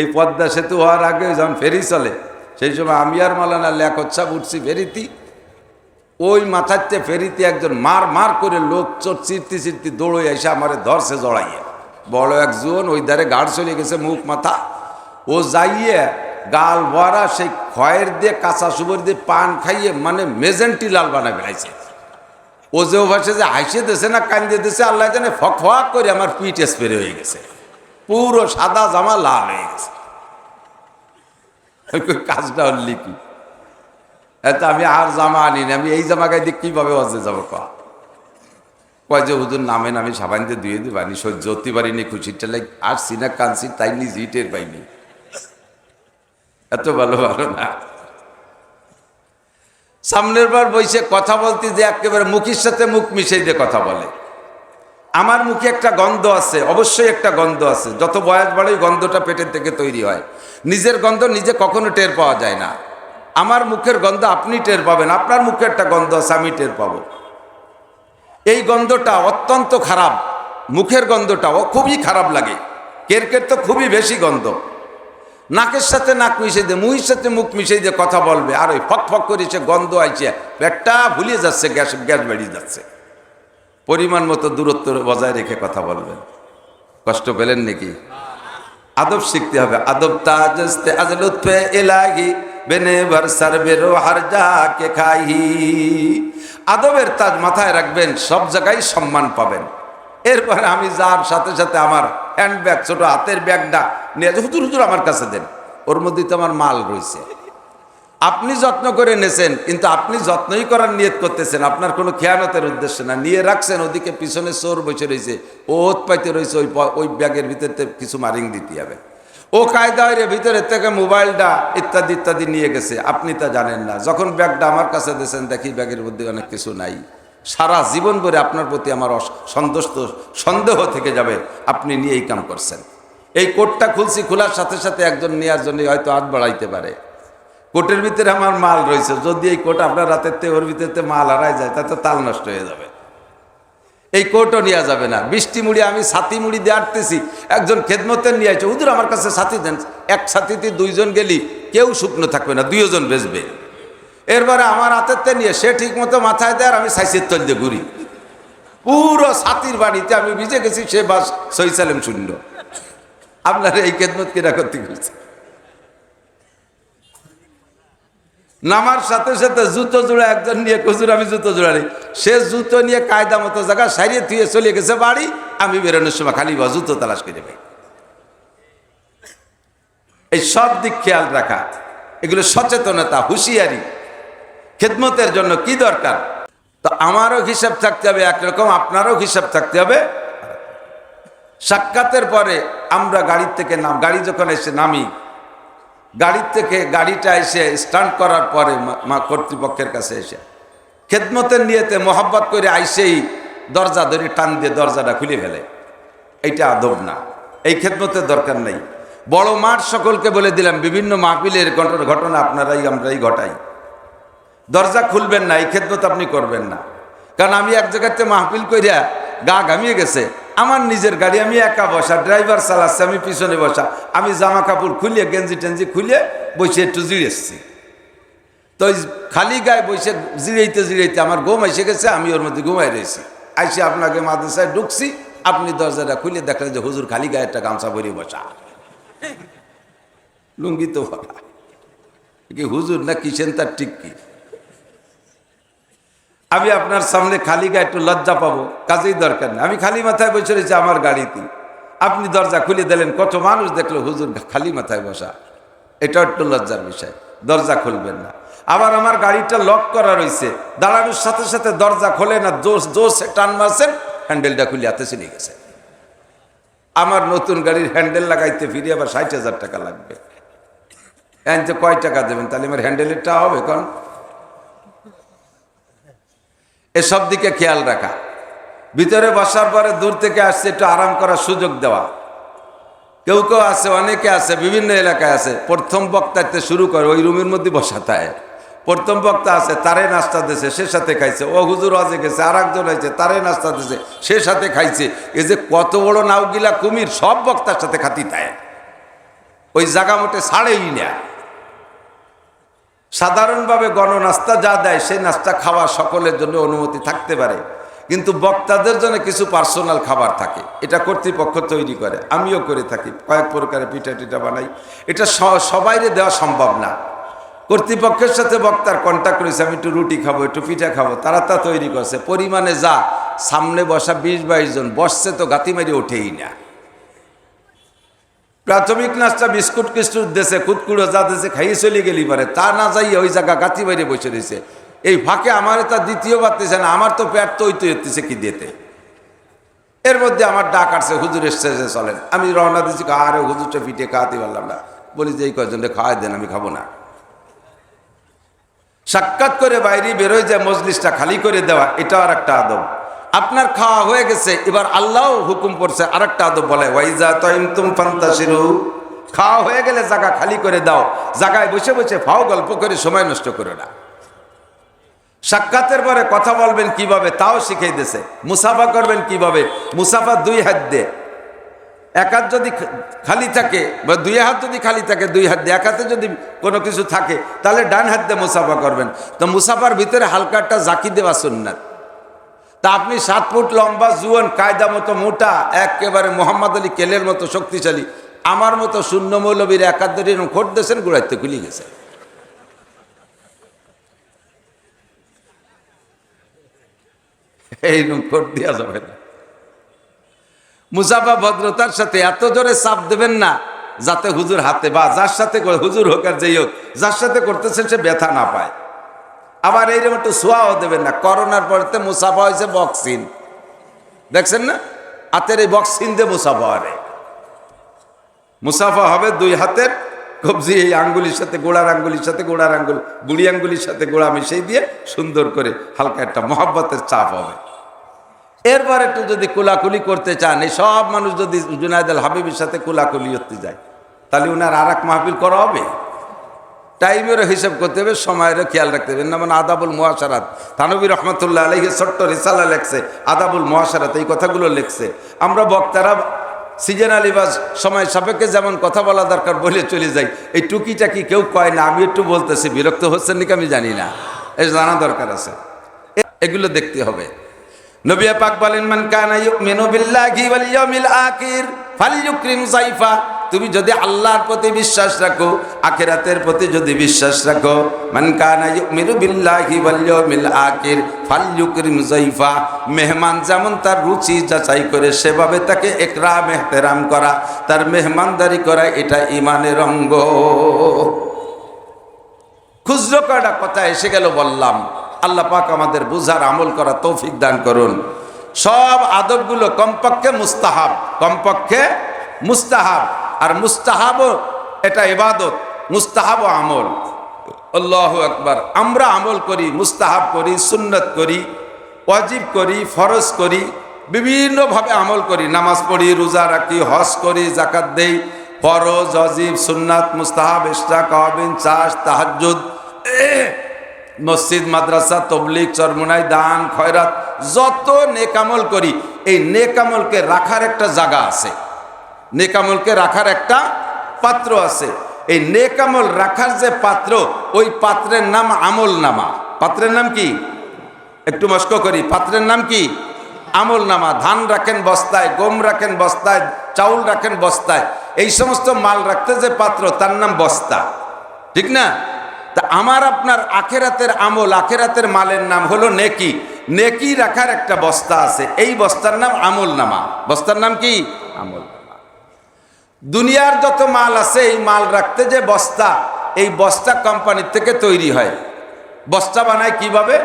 এই পদ্মা সেতু হওয়ার আগে যখন ফেরি চলে, সেই সময় আমি আর মালানা লেখচ্ছা উঠছি ফেরিতি। ওই মাথাতে ফেরিতে একজন মার মার করে লোক চোর চিরতি চিরতি দৌড়ে এসে আমারে ধরছে জড়াইয়া। বড় একজন ওই ধারে গাড় চলে গেছে মুখ, মাথা। ও যাইয়ে গাল ভরা সেই খয়ের দিয়ে, কাঁচা সুবর দিয়ে পান খাইয়ে মানে মেজেন্টি লাল বানা বেড়াইছে। ও যে ভাসে যে হাসিয়ে দিছে না কান্দিয়ে দিছে আল্লাহ জানে ফক ফক করে আমার পিঠ স্প্রে হয়ে গেছে। পুরো সাদা জামা লাল হয়ে গেছে। কাজটা হলি কি? এত আমি আর জামা আনি না, আমি এই জামা গাই দিয়ে কীভাবে অজে যাব কয় যে, হুজুর, নামেন, আমি সাবান দিয়ে ধুয়ে দিবানি সহ্য হতে পারিনি খুশিটা লাগ আর সিনা কানসি তাই নিজেই টের পাইনি। এত ভালো ভালো না। সামনের বার বসে কথা বলতে যে একেবারে মুখের সাথে মুখ মিশিয়ে দিয়ে কথা বলে। আমার মুখে একটা গন্ধ আছে, অবশ্যই একটা গন্ধ আছে। যত বয়স বাড়ে গন্ধটা পেটের থেকে তৈরি হয়। নিজের গন্ধ নিজে কখনো টের পাওয়া যায় না। আমার মুখের গন্ধ আপনি টের পাবেন, আপনার মুখে একটা গন্ধ আছে, আমি টের পাবো। এই গন্ধটা অত্যন্ত খারাপ। মুখের গন্ধটাও খুবই খারাপ লাগে। কেরকের তো খুবই বেশি গন্ধ। নাকের সাথে নাক মিশিয়ে দিয়ে, মুহির সাথে মুখ মিশিয়ে দিয়ে কথা বলবে, আর ওই ফক ফক করে সে গন্ধ আইছে, পেটটা ভুলিয়ে যাচ্ছে, গ্যাস গ্যাস বেরিয়ে যাচ্ছে। পরিমাণ মতো দূরত্ব বজায় রেখে কথা বলবেন। কষ্ট পেলেন নাকি? আদব শিখতে হবে। আদব খাইহি আদবের তাজ মাথায় রাখবেন, সব জায়গায় সম্মান পাবেন। এরপরে আমি যার সাথে সাথে আমার হ্যান্ড ব্যাগ ছোট হাতের ব্যাগটা নিয়ে হুজুর হুজুর, আমার কাছে দেন। ওর মধ্যে তো আমার মাল রয়েছে। আপনি যত্ন করে নেছেন, কিন্তু আপনি যত্নই করার নিয়ত করতেছেন, আপনার কোনো খেয়ানতের উদ্দেশ্য না। নিয়ে রাখছেন, ওদিকে পিছনে চোর বসে রয়েছে ও ওত পাইতে রয়েছে ওই ওই ব্যাগের ভিতরে কিছু মারিং দিতে হবে। ও কায়দায় ভিতরের থেকে মোবাইলটা ইত্যাদি ইত্যাদি নিয়ে গেছে, আপনি তা জানেন না। যখন ব্যাগটা আমার কাছে দিয়েছেন, দেখি ব্যাগের মধ্যে অনেক কিছু নাই। সারা জীবন ভরে আপনার প্রতি আমার সন্তুষ্ট, সন্দেহ থেকে যাবে, আপনি নিয়ে এই কাম করছেন। এই কোটটা খুলছি, খোলার সাথে সাথে একজন নেওয়ার জন্য হয়তো হাত বাড়াইতে পারে। কোটের ভিতরে আমার মাল রয়েছে। যদি এই কোট আপনার রাতের তে ওর ভিতরে মাল হারাই যায়, তাতে তাল নষ্ট হয়ে যাবে। এই কোটও নেওয়া যাবে না। বৃষ্টি মুড়ি, আমি ছাতি মুড়ি দিয়ে আটতেছি একজন খেদমতের নিয়ে আসছে হুজুর, আমার কাছে ছাতি দেন। এক ছাতিতে দুইজন গেলি, কেউ শুকনো থাকবে না, দুইজন বেচবে। এরপরে আমার হাতের নিয়ে, সে ঠিক মতো মাথায় দেয় আর আমি সাইসের তল দিয়ে ঘুরি। পুরো ছাতির বাড়িতে আমি ভিজে গেছি, সে বাস সই সালেম শূন্য। আপনার এই খেদমত কিনা করতে গেছে? নামার সাথে সাথে জুতো জোড়া একজন নিয়ে কচুর আমি জুতো জোড়া নেই। সে জুতো নিয়ে কায়দা মতো জায়গা সারিয়ে থুয়ে চলে গেছে বাড়ি, আমি বেরোনোর সময় খালি বা জুতো তালাশ করে পাই এই সব দিক খেয়াল রাখা, এগুলো সচেতনতা, হুঁশিয়ারি, খেদমতের জন্য কি দরকার? তো আমারও হিসাব থাকতে হবে একরকম, আপনারও হিসাব থাকতে হবে। সাক্ষাতের পরে আমরা গাড়ির থেকে নাম, গাড়ি যখন এসে নামি গাড়ির থেকে গাড়িটা এসে স্টান্ট করার পরে মা- কর্তৃপক্ষের কাছে এসে খেদমতের নিয়েতে মোহাব্বত করে আইসেই দরজা ধরে টান দিয়ে দরজাটা খুলে ফেলে। এইটা আদব না। এই খেদমতের দরকার নেই। বড় মাঠ সকলকে বলে দিলাম, বিভিন্ন মাহফিলের ঘটনা আপনারাই, আমরাই ঘটাই। দরজা খুলবেন না, এই খেদমত আপনি করবেন না। কারণ আমি এক জায়গাতে মাহফিল কইরা গা ঘামিয়ে গেছে। আমার নিজের গাড়ি, আমি একা বসা, ড্রাইভার চালাচ্ছে, আমি পিছনে বসা, আমি জামা কাপড় খুলিয়ে, গেঞ্জি টেঞ্জি খুলে বসে একটু জিড়েছি তো খালি গায়ে বসে জিরাইতে জিরাইতে আমার ঘুম এসে গেছে, আমি ওর মধ্যে ঘুমাই রয়েছি। আইসে আপনাকে মাদ্রাসায় ঢুকছি, আপনি দরজাটা খুলে দেখলেন যে হুজুর খালি গায়ে একটা গামছা ভরিয়ে বসা। লুঙ্গি তো হুজুর না কিসেন তার ঠিক কি? আমি আপনার সামনে খালি গায়ে একটু লজ্জা পাবো, কাজেই দরকার নেই। আমি খালি মাথায় বসে রয়েছি আমার গাড়িতে। আপনি দরজা খুলে দিলেন, কত মানুষ দেখল, হুজুর খালি মাথায় বসা। এটা একটু লজ্জার বিষয়, দরজা খুলবেন না। আবার আমার গাড়িটা লক করা রয়েছে, দাঁড়ানোর সাথে সাথে দরজা খোলে না জোস জোসে টান মারছেন হ্যান্ডেলটা খুলে হাতে চলে গেছে। আমার নতুন গাড়ির হ্যান্ডেল লাগাইতে ফিরে আবার ষাট হাজার টাকা লাগবে। কয় টাকা দেবেন, তাহলে আমার হ্যান্ডেলেরটা হবে কারণ এসব দিকে খেয়াল রাখা। ভিতরে বসার পরে দূর থেকে আসছে একটু আরাম করার সুযোগ দেওয়া। কেউ কেউ আছে, অনেকে আছে, বিভিন্ন এলাকায় আছে। প্রথম বক্তাতে শুরু করে, ওই রুমের মধ্যে বসাতায় প্রথম বক্তা আছে, তারে নাস্তা দিছে সে সাথে খাইছে। ও হুজুর আজে গেছে আর একজন হয়েছে তারে নাস্তা দিছে সে সাথে খাইছে। এই যে কত বড় নাওগিলা কুমির, সব বক্তার সাথে খাতি তায় ওই জাগা মোটে ছাড়েই না। সাধারণভাবে গণনাস্তা যা দেয়, সেই নাস্তা খাওয়া সকলের জন্য অনুমতি থাকতে পারে। কিন্তু বক্তাদের জন্য কিছু পার্সোনাল খাবার থাকে। এটা কর্তৃপক্ষ তৈরি করে, আমিও করে থাকি, কয়েক প্রকারের পিঠা টিঠা বানাই। এটা সবাইরে দেওয়া সম্ভব না। কর্তৃপক্ষের সাথে বক্তার কন্ট্যাক্ট করেছে আমি একটু রুটি খাব, একটু পিঠা খাব, তারা তা তৈরি করছে। পরিমাণে যা, সামনে বসা বিশ বাইশ জন, বসছে তো গাতি মেরে ওঠেই না। প্রাথমিক নাচটা বিস্কুট কিস্কুট দেশে, কুটকুড়ো যা দেশে খাইয়ে চলে গেলি পারে, তা না যাইয়ে ওই জায়গা গাতি বাইরে বসে রয়েছে এই ফাঁকে আমার তা দ্বিতীয় বাড়তেছে না, আমার তো পেট তৈ তৈ হতেছে কি দিতে। এর মধ্যে আমার ডাক আসছে, হুজুর এসছে চলেন। আমি রওনা দিচ্ছি আরে হুজুরটা পিঠে খাওয়াতে পারলাম না। বলি যে, এই কজনটা খাওয়াই দেন, আমি খাব না। সাক্ষাৎ করে বাইরে বেরোয় যায় মজলিসটা খালি করে দেওয়া এটা আর একটা আদব। আপনার খাওয়া হয়ে গেছে, এবার আল্লাহ হুকুম করছে আর একটা বলে, ওয়াইজা তৈম তুম ফান্তাসিরু খাওয়া হয়ে গেলে জায়গা খালি করে দাও, জায়গায় বসে বসে ফাও গল্প করে সময় নষ্ট করো না। সাক্ষাতের পরে কথা বলবেন কীভাবে, তাও শিখিয়ে দিছে। মুসাফা করবেন কীভাবে? মুসাফা দুই হাত দিয়ে। এক হাত যদি খালি থাকে, বা দুই হাত যদি খালি থাকে, দুই হাত দিয়ে। এক হাতে যদি কোনো কিছু থাকে, তাহলে ডান হাত দিয়ে মুসাফা করবেন। তো মুসাফার ভিতরে হালকা একটা জাকি দেওয়া সুন্নাত। তা আপনি সাত ফুট লম্বা, জুয়ান, কায়দা মতো, মোটা, একেবারে মোহাম্মদ আলী কেলের মতো শক্তিশালী, আমার মতো শূন্য মৌলবীর একাত্তর খোট দেশেন গোড়াইতে খুলে গেছে। এইরকম খোট দেওয়া যাবে না। মুসাফা ভদ্রতার সাথে এত জোরে চাপ দেবেন না, যাতে হুজুর হাতে বা যার সাথে হুজুর হোক আর যেই হোক, যার সাথে করতেছেন সে ব্যথা না পায়। আবার এইরকম একটু সোয়াও দেবেন না। করোনার পরেতে মুসাফা হয়েছে বক্সিন দেখছেন না? হাতের এই বক্সিন দিয়ে মুসাফা হবে মুসাফা হবে দুই হাতের কবজি, এই আঙ্গুলির সাথে গোড়ার আঙ্গুলির সাথে গোড়ার আঙ্গুল, বুড়ি আঙ্গুলির সাথে গোড়া মিশিয়ে দিয়ে সুন্দর করে হালকা একটা মহাব্বতের চাপ হবে। এরপর একটু যদি কোলাকুলি করতে চান, এই সব মানুষ যদি জুনায়দ আল হাবিবের সাথে কোলাকুলি করতে যায়, তাহলে উনার আর এক মাহফিল করা হবে? টাইমেরও হিসাব করতে হবে, সময়েরও খেয়াল রাখতে হবে। না মানে আদাবুল মহাসারাত থানবী রহমতুল্লাহ আলহি ছোট্ট রিসালা লেখছে, আদাবুল মহাসারাত এই কথাগুলো লেখছে। আমরা বক্তারা সিজন আলিবাজ সময় সাপেক্ষে যেমন কথা বলা দরকার বলে চলে যাই। এই টুকিটাকি কেউ কয় না, আমি একটু বলতেছি, বিরক্ত হচ্ছেন নাকি আমি জানি না। এই জানা দরকার আছে। এগুলো দেখতে হবে। নবী পাক বলেন, মান কানা ইউমিনু বিল্লাহি ওয়াল ইয়াউমিল আখির ফালইউকরিম যাইফা। তুমি যদি আল্লাহর প্রতি বিশ্বাস রাখো, আখিরাতের প্রতি যদি বিশ্বাস রাখো, মান কানা ইউমিনু বিল্লাহি ওয়াল ইয়াউমিল আখির ফালইউকরিম যাইফা। মেহমান যেমন তার রুচি যাচাই করে, সেভাবে তাকে একরাম, এহতেরাম করা। তার মেহমানদারি করা, এটা ইমানের অঙ্গ। খুচরো কয়টা? কথা এসে গেল, বললাম। আল্লাহ পাক আমাদের বুঝার আমল করা তৌফিক দান করুন। সব আদবগুলো কমপক্ষে মুস্তাহাব কমপক্ষে মুস্তাহাব। আর মুস্তাহাবও এটা ইবাদত মুস্তাহাব আমল। আল্লাহ আকবার। আমরা আমল করি, মুস্তাহাব করি, সুন্নত করি, ওয়াজিব করি, ফরজ করি, বিভিন্নভাবে আমল করি। নামাজ পড়ি, রোজা রাখি, হজ করি জাকাত দেই, ফরজ অজিব সুন্নাত, মুস্তাহাব ইশরাক আবিন চাষ, তাহাজ্জুদ মসজিদ, মাদ্রাসা তবলিক চরমুনাই, দান, খয়রাত, যত নেকামল করি, এই নেকামলকে রাখার একটা জায়গা আছে। নেকামলকে রাখার একটা পাত্র আছে। এই নেকামল রাখার যে পাত্র, ওই পাত্রের নাম আমল নামা পাত্রের নাম কি? একটু মস্ক করি। পাত্রের নাম কি? আমল নামা ধান রাখেন বস্তায়, গম রাখেন বস্তায়, চাউল রাখেন বস্তায়। এই সমস্ত মাল রাখতে যে পাত্র, তার নাম বস্তা। ঠিক না? তা আমার আপনার আখেরাতের আমল, আখেরাতের মালের নাম হলো নেকি। নেকি রাখার একটা বস্তা আছে। এই বস্তার নাম আমল নামা বস্তার নাম কি? আমল দুনিয়ার যত মাল আছে, এই মাল রাখতে যে বস্তা, এই বস্তা কোম্পানির থেকে তৈরি হয়। বস্তা বানায় কীভাবে?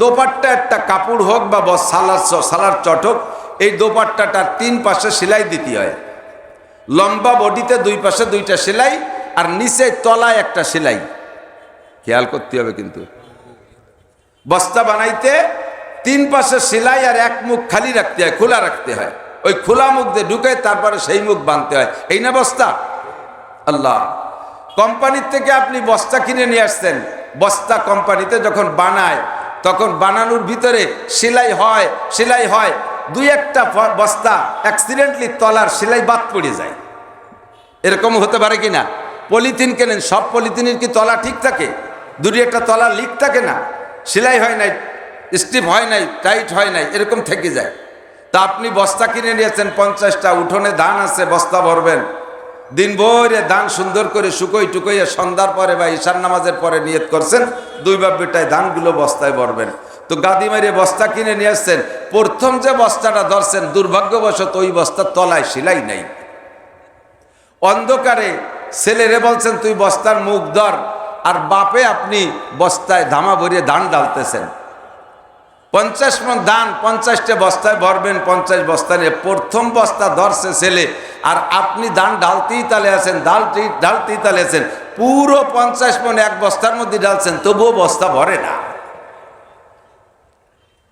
দোপাট্টা একটা কাপড় হোক বা সালার সালার চট হোক, এই দোপাট্টাটার তিন পাশে সেলাই দিতে হয়। লম্বা বডিতে দুই পাশে দুইটা সেলাই, আর নিচে তলায় একটা সেলাই। খেয়াল করতে হবে কিন্তু। বস্তা বানাইতে তিন পাশে সেলাই আর এক মুখ খালি রাখতে হয়, খোলা রাখতে হয়। ওই খোলা মুখ দিয়ে ঢুকে তারপরে সেই মুখ বাঁধতে হয়। এই না বস্তা? আল্লাহ। কোম্পানির থেকে আপনি বস্তা কিনে নিয়ে আসছেন। বস্তা কোম্পানিতে যখন বানায়, তখন বানানোর ভিতরে সেলাই হয় সেলাই হয়। দুই একটা বস্তা অ্যাক্সিডেন্টলি তলার সেলাই বাদ পড়ে যায়। এরকম হতে পারে কি না? পলিথিন কেনেন, সব পলিথিনের কি তলা ঠিক থাকে? দুটি একটা তলা লিক থাকে না, সেলাই হয় নাই, স্টিপ হয় নাই, টাইট হয় নাই, এরকম থেকে যায়। তা আপনি বস্তা কিনে নিয়েছেন পঞ্চাশটা, উঠোনে ধান আছে, বস্তা ভরবেন। দিন ভরে ধান সুন্দর করে শুকোই টুকোইয়ে সন্ধ্যার পরে বা ঈশান নামাজের পরে নিয়ত করছেন, দুই বাপ বেটায় ধানগুলো বস্তায় ভরবেন। তো গাদি মারিয়ে বস্তা কিনে নিয়ে আসছেন, প্রথম যে বস্তাটা ধরছেন, দুর্ভাগ্যবশত ওই বস্তার তলায় সেলাই নাই। অন্ধকারে ছেলেরে বলছেন, তুই বস্তার মুখ ধর। আর বাপে আপনি বস্তায় ধামা ভরিয়ে ধান ডালতেছেন। পঞ্চাশ মন ধান পঞ্চাশটা বস্তায় ভরবেন, পঞ্চাশ বস্তা নিয়ে প্রথম বস্তা ধরছে ছেলে। আর আপনি ধান ডালতেই তালে আছেন, ডালতেই ডালতেই তালে আছেন। পুরো পঞ্চাশ মন এক বস্তার মধ্যে ডালছেন, তবুও বস্তা ভরে না।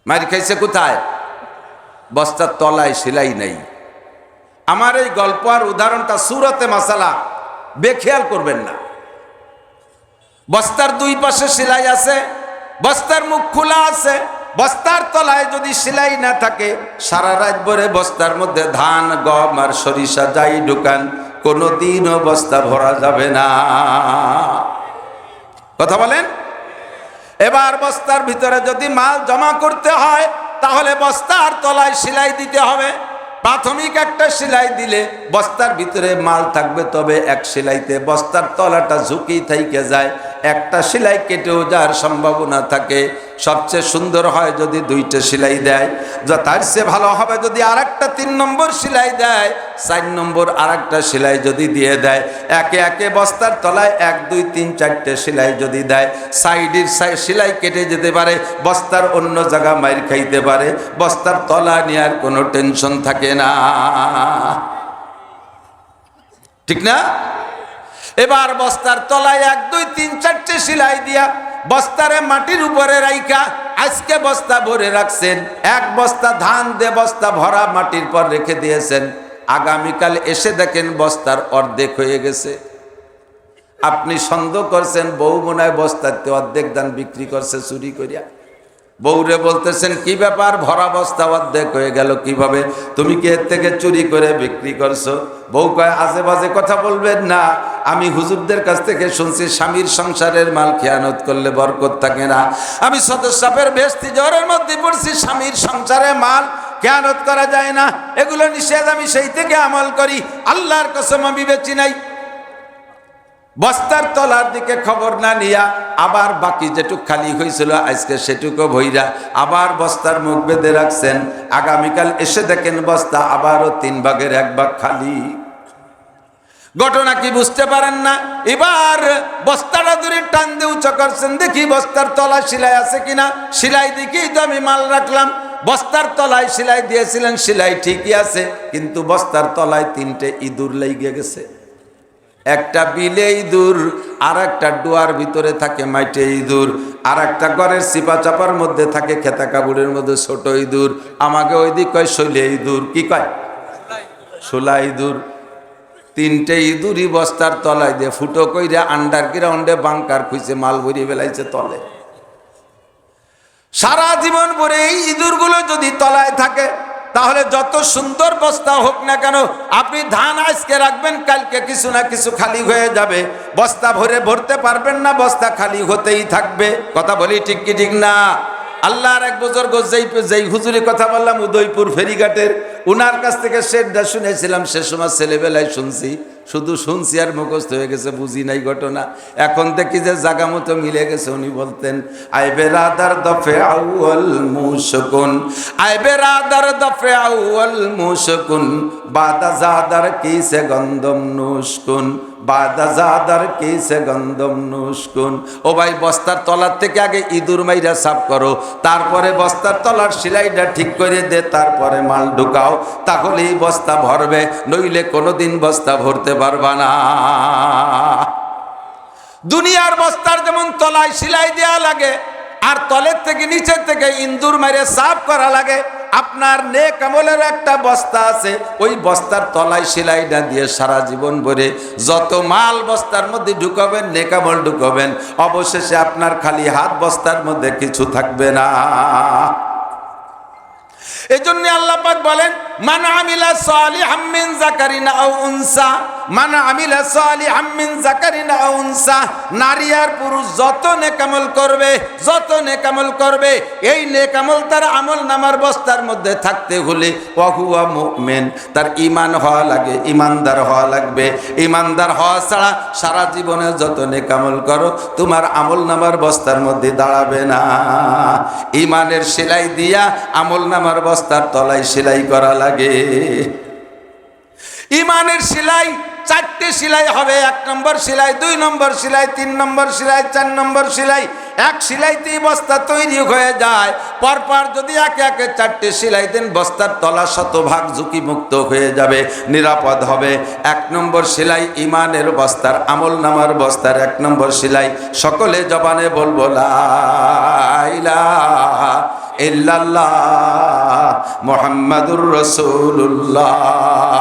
মার খাইছে কোথায়? বস্তার তলায় সেলাই নেই। আমার এই গল্প আর উদাহরণটা সুরতে মাসালা, বেখেয়াল করবেন না। বস্তার দুই পাশে সেলাই আছে, বস্তার মুখ খোলা আছে, বস্তার তলায় যদি সেলাই না থাকে, সারা রাত ভরে বস্তার মধ্যে ধান, গম আর সরিষা যাই ঢুকান কোনো দিনও বস্তা ভরা যাবে না। কথা বলেন? এবার বস্তার ভিতরে যদি মাল জমা করতে হয়, তাহলে বস্তার তলায় সেলাই দিতে হবে। প্রাথমিক একটা সেলাই দিলে বস্তার ভিতরে মাল থাকবে, তবে এক সেলাইতে বস্তার তলাটা ঝুঁকি থাইকে যায় একটা সেলাই কেটেও যাওয়ার সম্ভাবনা থাকে। সবচেয়ে সুন্দর হয় যদি দুইটা সেলাই দেয়। যা তার চেয়ে ভালো হবে যদি আর একটা তিন নম্বর সেলাই দেয়। চার নম্বর আর একটা সেলাই যদি দিয়ে দেয়। একে একে বস্তার তলায় এক, দুই, তিন, চারটে সেলাই যদি দেয়। সাইডের সেলাই কেটে যেতে পারে, বস্তার অন্য জায়গা মাইর খাইতে পারে। বস্তার তলা নেওয়ার কোনো টেনশন থাকে না। ঠিক না? এবার বস্তার তলায় এক, দুই, তিন, চারটে সিলাই দিয়া বস্তারে মাটির উপরে রাইকা আজকে বস্তা ভরে রাখছেন। এক বস্তা ধান, দে বস্তা ভরা মাটির পর রেখে দিয়েছেন। আগামীকাল এসে দেখেন বস্তার অর্ধেক হয়ে গেছে। আপনি সন্দেহ করছেন, বউ মনে হয় বস্তাতে অর্ধেক ধান বিক্রি করছে, চুরি করিয়া। বউরে বলতেছেন, কি ব্যাপার? ভরা বস্তা অর্ধেক হয়ে গেল কীভাবে? তুমি কি এর থেকে চুরি করে বিক্রি করছ? বউ কয়, আজে বাজে কথা বলবেন না। আমি হুজুরদের কাছ থেকে শুনছি, স্বামীর সংসারের মাল খেয়ানত করলে বরকত থাকে না। আমি সদস্যের বেস্তি জ্বরের মধ্যে পড়ছি, স্বামীর সংসারে মাল খেয়ানত করা যায় না। এগুলো নিষেধ আমি সেই থেকে আমল করি। আল্লাহর কসম আমি নাই। বস্তার তলার দিকে খবর না নিয়া আবার বাকি যেটুক খালি হয়েছিল আজকে সেটুকু ভইরা আবার বস্তার মুখ বেঁধে রাখছেন। আগামীকাল এসে দেখেন বস্তা আবারও তিন ভাগের এক ভাগ খালি। ঘটনা কি বুঝতে পারেন না? এবার বস্তাটা দূরে টান দিয়ে উঁচু করছেন। দেখি বস্তার তলা সিলাই আছে কিনা? সিলাই দেখেই তো আমি মাল রাখলাম। বস্তার তলায় সিলাই দিয়েছিলেন, সিলাই ঠিকই আছে, কিন্তু বস্তার তলায় তিনটে ইঁদুর লেগে গেছে। একটা বিলে ইঁদুর আর একটা ডুয়ার ভিতরে থাকে মাইটে ইঁদুর আর একটা ঘরের চিপা চাপার মধ্যে থাকে খেতা কাপড়ের মধ্যে ছোট ইঁদুর। আমাকে ওই দিক কয়, শৈলে ইঁদুর। কি কয়? শোলা ইঁদুর। তিনটে ইঁদুরই বস্তার তলায় দিয়ে ফুটো কইরে আন্ডার গ্রাউন্ডে বাংকার খুঁজছে মাল ভরিয়ে বেলাইছে তলে। সারা জীবন ভরে এই ইঁদুরগুলো যদি তলায় থাকে তাহলে যত সুন্দর বস্তা হোক না কেন, আপনি ধান আজকে রাখবেন, কালকে কিছু না কিছু খালি হয়ে যাবে। বস্তা ভরে ভরতে পারবেন না, বস্তা খালি হতেই থাকবে। কথা বলি ঠিক কি ঠিক না? আল্লাহর এক বুজুর্গ যেই যেই হুজুরি কথা বললাম, উদয়পুর ফেরিঘাটের, উনার কাছ থেকে শেষটা শুনেছিলাম, সে সময় ছেলেবেলায় শুনছি। শুধু শুনছি আর মুখস্থ হয়ে গেছে, বুঝি নাই ঘটনা। এখন দেখি যে জাগা মতো মিলে গেছে, উনি বলতেন আইবে রাদার দফে আউয়াল মুশকুন আইবে রাদার দফে আউয়াল মুশকুন, বাদা জাদার কিসে গন্ধম নুশকুন। বাদা জাদার কিসে গন্ধম নুশকুন ও ভাই, বস্তার তলার থেকে আগে ইঁদুর মাইরা সাফ করো। তারপরে বস্তার তলার সেলাইটা ঠিক করে দে, তারপরে মাল ঢুকাও। তাহলেই বস্তা ভরবে, নইলে কোনোদিন বস্তা ভরতে পারবা না। দুনিয়ার বস্তার যেমন তলায় সেলাই দেওয়া লাগে, আর তলের থেকে নিচের থেকে ইন্দুর মেরে সাফ করা লাগে আপনার নেক আমলের একটা বস্তা আছে, ওই বস্তার তলায় সেলাইটা দিয়ে সারা জীবন ভরে যত মাল বস্তার মধ্যে ঢুকাবেন নেকামল ঢুকাবেন, অবশেষে আপনার খালি হাত বস্তার মধ্যে কিছু থাকবে না। এই জন্য আল্লাপাক বলেন মান আমিলা সালিহাম মিন যাকারিন আও উনসা, মান আমিলা সালিহাম মিন যাকারিন আও উনসা, নারী আর পুরুষ যত নেকামল করবে, যত নেকামল করবে, এই নেকামল তার আমল নামার বস্তার মধ্যে থাকতে হলে ওয়াহুয়া মুমিন। তার ঈমান হওয়া লাগে, ঈমানদার হওয়া লাগবে। ঈমানদার হওয়া ছাড়া সারা জীবনে যত নেকামল করো, তোমার আমল নামার বস্তার মধ্যে দাঁড়াবে না। ইমানের সেলাই দিয়া আমল নামার বস্তার তলায় সেলাই করা লাগে ইমানের সেলাই, চারটে সেলাই হবে, এক নম্বর সেলাই, দুই নম্বর সেলাই, তিন নম্বর সেলাই, চার নম্বর সেলাই। এক সেলাইতেই বস্তা তৈরি হয়ে যায়। পরপর যদি একে একে চারটে সেলাই দেন, বস্তার তলা শতভাগ ঝুঁকিমুক্ত হয়ে যাবে, নিরাপদ হবে। এক নম্বর সেলাই ইমানের বস্তার আমল নামার বস্তার, এক নম্বর সেলাই সকলে জবানে বলব, লা ইলাহা ইল্লাল্লাহ মোহাম্মদুর রসুল্লাহ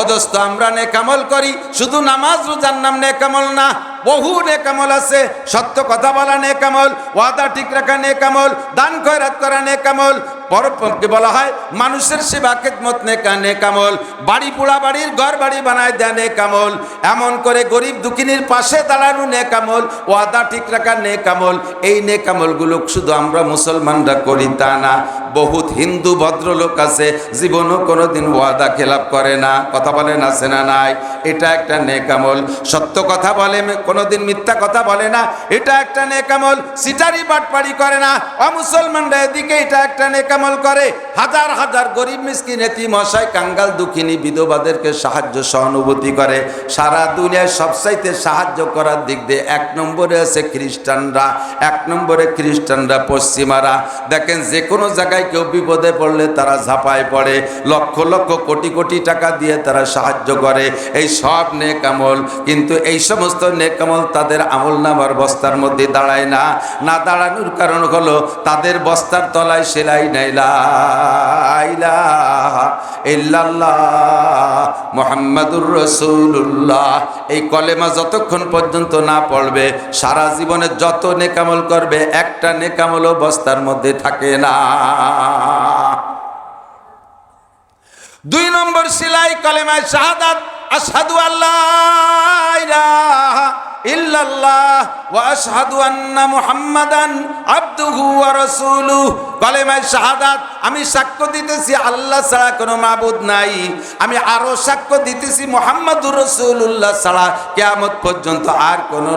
অদস্ত আমরা নেকামল করি, শুধু নামাজ রোজার নাম নেকামল না, বহু নেকামল আছে, সত্য কথা বলা নেকামল, ওয়াদা ঠিক রাখা নেকামল, দান খয়রাত করা নেকামল পরপরকে বলা হয়, মানুষের সেবা খেদমত নেকা নেকামল বাড়ি পোড়া বাড়ির ঘর বাড়ি বানায় দেয় নেকামল এমন করে গরিব দুঃখিনীর পাশে দাঁড়ানো নে নেকামল ওয়াদা ঠিক রাখা নেকামল এই নেকামলগুলো শুধু আমরা মুসলমানরা করি তা না। বহুত হিন্দু ভদ্রলোক আছে, জীবনও কোনোদিন ওয়াদা খেলাপ করে না। কথা বলে না না নাই। এটা একটা নেকামল সত্য কথা বলে, কোনোদিন মিথ্যা কথা বলে না। এটা একটা নেকামল সিটারি বাটপাড়ি করে না। অমুসলমানরা এদিকে, এটা একটা নেকামল করে, হাজার হাজার গরিব মিসকিন এতি মশাই কাঙ্গাল দুঃখিনী বিধবাদেরকে সাহায্য, সহানুভূতি করে। সারা দুনিয়ায় সবসাইতে সাহায্য করার দিক দিয়ে এক নম্বরে আছে খ্রিস্টানরা, এক নম্বরে খ্রিস্টানরা পশ্চিমারা। দেখেন যে কোনো জায়গায় কেউ বিপদে পড়লে তারা ঝাঁপায় পড়ে, লক্ষ লক্ষ কোটি কোটি টাকা দিয়ে তারা সাহায্য করে। এই সব নেকামল, কিন্তু এই সমস্ত নেকামল তাদের আমল নামার বস্তার মধ্যে দাঁড়ায় না। না দাঁড়ানোর কারণ হলো, তাদের বস্তার তলায় সেলাই ইল্লাল্লাহ মুহাম্মাদুর রাসূলুল্লাহ। এই কলেমা যতক্ষণ পর্যন্ত না পড়বে, সারা জীবনে যত নেকামল করবে, একটা নেকামলও বস্তার মধ্যে থাকে না। দুই নম্বর সিলাই কলেমায় শাহাদাত। আশহাদু আল্লাহ ইল্লাল্লাহ ওয়া আশহাদু আন্না মুহাম্মাদান আবদুহু ওয়া রাসূলুহু। কলেমায় শাহাদাত, আমি সাক্ষ্য দিতেছি, আল্লাহ ছাড়া কোনো মাবুদ নাই। আমি আরও সাক্ষ্য দিতেছি মুহাম্মাদুর রাসূলুল্লাহ ছাড়া। কিয়ামত পর্যন্ত আর কোনো